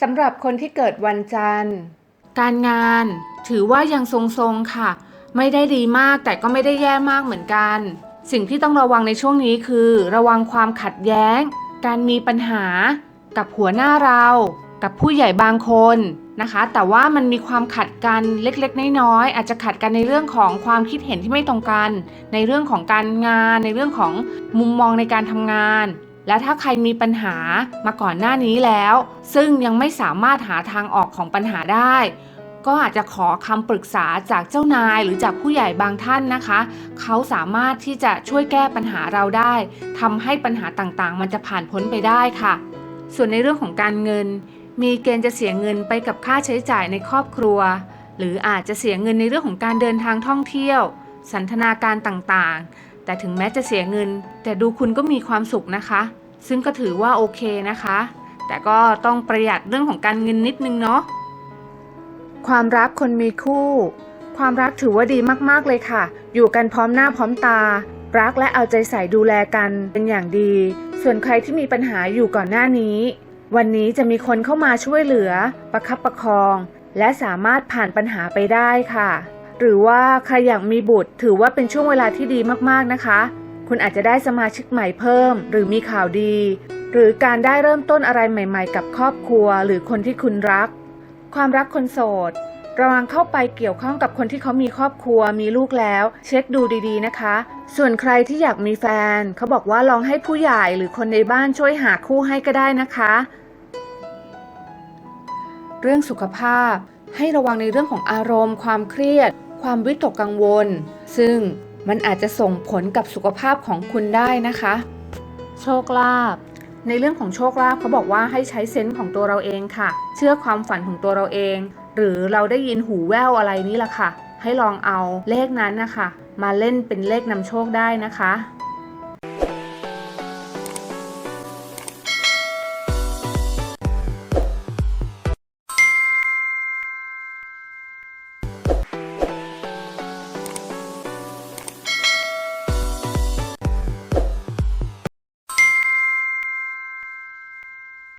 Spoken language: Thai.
สำหรับคนที่เกิดวันจันทร์ การงานถือว่ายังทรงๆค่ะ ไม่ได้ดีมากแต่ก็ไม่ได้แย่มากเหมือนกัน สิ่งที่ต้องระวังในช่วงนี้คือ ระวังความขัดแย้ง การมีปัญหา กับหัวหน้าเรา กับผู้ใหญ่บางคนนะคะ แต่ว่ามันมีความขัดกันเล็กๆ น้อยๆอาจจะขัดกันในเรื่องของความคิดเห็นที่ไม่ตรงกัน ในเรื่องของการงาน ในเรื่องของมุมมองในการทำงาน และถ้าใครมีปัญหามาก่อนหน้านี้แล้ว ซึ่งยังไม่สามารถหาทางออกของปัญหาได้ ก็อาจจะขอคำปรึกษาจากเจ้านายหรือจากผู้ใหญ่บางท่านนะคะ เขาสามารถที่จะช่วยแก้ปัญหาเราได้ทำให้ปัญหาต่างๆ มันจะผ่านพ้นไปได้ค่ะ ส่วนในเรื่องของการเงิน มีเกณฑ์จะเสียเงินไปกับค่าใช้จ่ายในครอบครัว หรืออาจจะเสียเงินในเรื่องของการเดินทางท่องเที่ยว สันทนาการต่างๆแต่ถึงแม้จะเสียเงิน แต่ดูคุณก็มีความสุขนะคะ ซึ่งก็ถือว่าโอเคนะคะ แต่ก็ต้องประหยัดเรื่องของการเงินนิดนึงเนาะความรักคนมีคู่ ความรักถือว่าดีมากๆเลยค่ะ อยู่กันพร้อมหน้าพร้อมตา รักและเอาใจใส่ดูแลกันเป็นอย่างดี ส่วนใครที่มีปัญหาอยู่ก่อนหน้านี้ วันนี้จะมีคนเข้ามาช่วยเหลือ ประคับประคอง และสามารถผ่านปัญหาไปได้ค่ะ หรือว่าใครอยากมีบุตรถือว่าเป็นช่วงเวลาที่ดีมากๆนะคะ คุณอาจจะได้สมาชิกใหม่เพิ่ม หรือมีข่าวดี หรือการได้เริ่มต้นอะไรใหม่ๆ กับครอบครัว หรือคนที่คุณรัก ความรักคนโสด ระวังเข้าไปเกี่ยวข้องกับคนที่เขามีครอบครัวมีลูกแล้ว เช็คดูดีๆนะคะ ส่วนใครที่อยากมีแฟน เขาบอกว่าลองให้ผู้ใหญ่หรือคนในบ้านช่วยหาคู่ให้ก็ได้นะคะ เรื่องสุขภาพให้ระวังในเรื่องของอารมณ์ ความเครียด ความวิตกกังวล ซึ่ง มันอาจจะส่งผลกับสุขภาพของคุณได้นะคะ โชคลาภในเรื่องของโชคลาภเขาบอกว่าให้ใช้เซนส์ของตัวเราเองค่ะ เชื่อความฝันของตัวเราเอง หรือเราได้ยินหูแว่วอะไรนี่แหละค่ะ ให้ลองเอาเลขนั้นนะคะ มาเล่นเป็นเลขนำโชคได้นะคะ